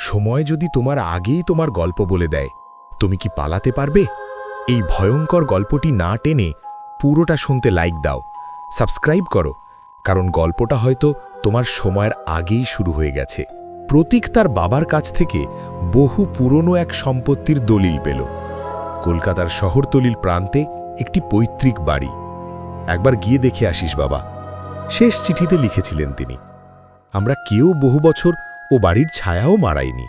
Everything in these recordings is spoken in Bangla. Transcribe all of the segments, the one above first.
সময় যদি তোমার আগেই তোমার গল্প বলে দেয়, তুমি কি পালাতে পারবে? এই ভয়ঙ্কর গল্পটি না টেনে পুরোটা শুনতে লাইক দাও সাবস্ক্রাইব করো, কারণ গল্পটা হয়তো তোমার সময়ের আগেই শুরু হয়ে গেছে। প্রতীক তার বাবার কাছ থেকে বহু পুরনো এক সম্পত্তির দলিল পেল। কলকাতার শহরতলিল প্রান্তে একটি পৈতৃক বাড়ি। একবার গিয়ে দেখে আসিস বাবা। শেষ চিঠিতে লিখেছিলেন তিনি, আমরা কেউ বহু বছর ও বাড়ির ছায়াও মারাইনি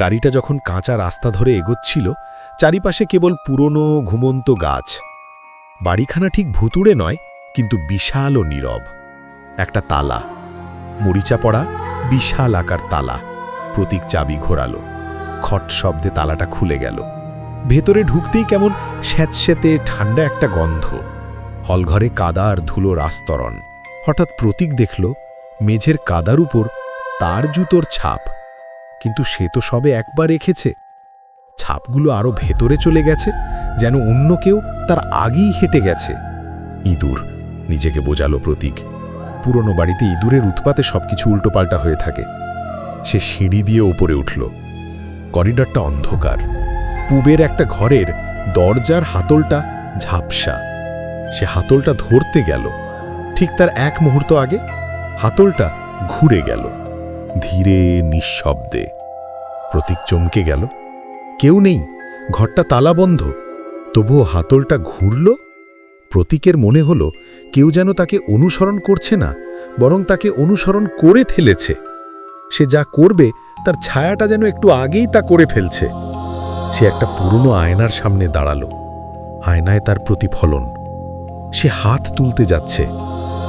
গাড়িটা যখন কাঁচা রাস্তা ধরে এগোচ্ছিল, চারিপাশে কেবল পুরনো ঘুমন্ত গাছ। বাড়িখানা ঠিক ভুতুড়ে নয়, কিন্তু বিশাল ও নীরব। একটা তালা। মরিচা পড়া, বিশাল আকার তালা। প্রতীক চাবি ঘোরালো। খট শব্দে তালাটা খুলে গেল। ভেতরে ঢুকতেই কেমন স্যাঁতস্যাঁতে ঠান্ডা একটা গন্ধ। হলঘরে কাদা আর ধুলোর আস্তরণ হঠাৎ প্রতীক দেখল, মেঝের কাদার উপর তার জুতোর ছাপ। কিন্তু সে তো সবে একবার রেখেছে। ছাপগুলো আরও ভেতরে চলে গেছে, যেন অন্য কেউ তার আগেই হেঁটে গেছে। ইঁদুর, নিজেকে বোঝালো প্রতীক। পুরনো বাড়িতে ইঁদুরের উৎপাতে সবকিছু উল্টোপাল্টা হয়ে থাকে। সে সিঁড়ি দিয়ে ওপরে উঠল। করিডরটা অন্ধকার। পুবের একটা ঘরের দরজার হাতলটা ঝাপসা। সে হাতলটা ধরতে গেল। ঠিক তার এক মুহূর্ত আগে হাতলটা ঘুরে গেল। ধীরে নিঃশব্দে। প্রতীক চমকে গেল। কেউ নেই। ঘরটা তালা বন্ধ। তবুও হাতলটা ঘুরল। প্রতীকের মনে হলো, কেউ যেন তাকে অনুসরণ করছে না, বরং তাকে অনুসরণ করে ফেলেছে। সে যা করবে, তার ছায়াটা যেন একটু আগেই তা করে ফেলছে। সে একটা পুরনো আয়নার সামনে দাঁড়াল। আয়নায় তার প্রতিফলন। সে হাত তুলতে যাচ্ছে,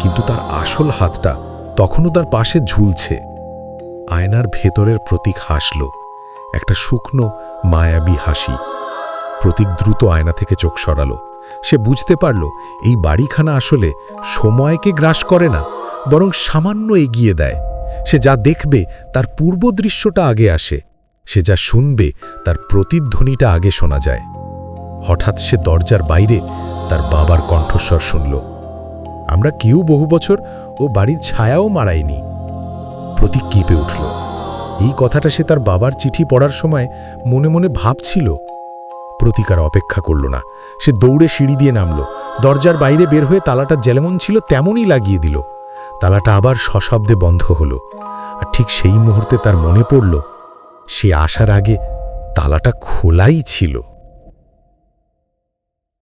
কিন্তু তার আসল হাতটা তখনও তার পাশে ঝুলছে। আয়নার ভেতরের প্রতীক হাসল, একটা শুকনো, মায়াবী হাসি। প্রতীক দ্রুত আয়না থেকে চোখ সরালো। সে বুঝতে পারল, এই বাড়িখানা আসলে সময়কে গ্রাস করে না, বরং সামান্য এগিয়ে দেয়। সে যা দেখবে, তার পূর্ব দৃশ্যটা আগে আসে। সে যা শুনবে, তার প্রতিধ্বনিটা আগে শোনা যায়। হঠাৎ সে দরজার বাইরে তার বাবার কণ্ঠস্বর শুনল। আমরা কেউ বহু বছর ও বাড়ির ছায়াও মারাইনি। প্রতীক কেঁপে উঠল। এই কথাটা সে তার বাবার চিঠি পড়ার সময় মনে মনে ভাবছিল। প্রতিকার অপেক্ষা করল না। সে দৌড়ে সিঁড়ি দিয়ে নামল। দরজার বাইরে বের হয়ে তালাটা যেমন ছিল তেমনই লাগিয়ে দিল। তালাটা আবার সশব্দে বন্ধ হলো। আর ঠিক সেই মুহূর্তে তার মনে পড়ল, সে আসার আগে তালাটা খোলাই ছিল।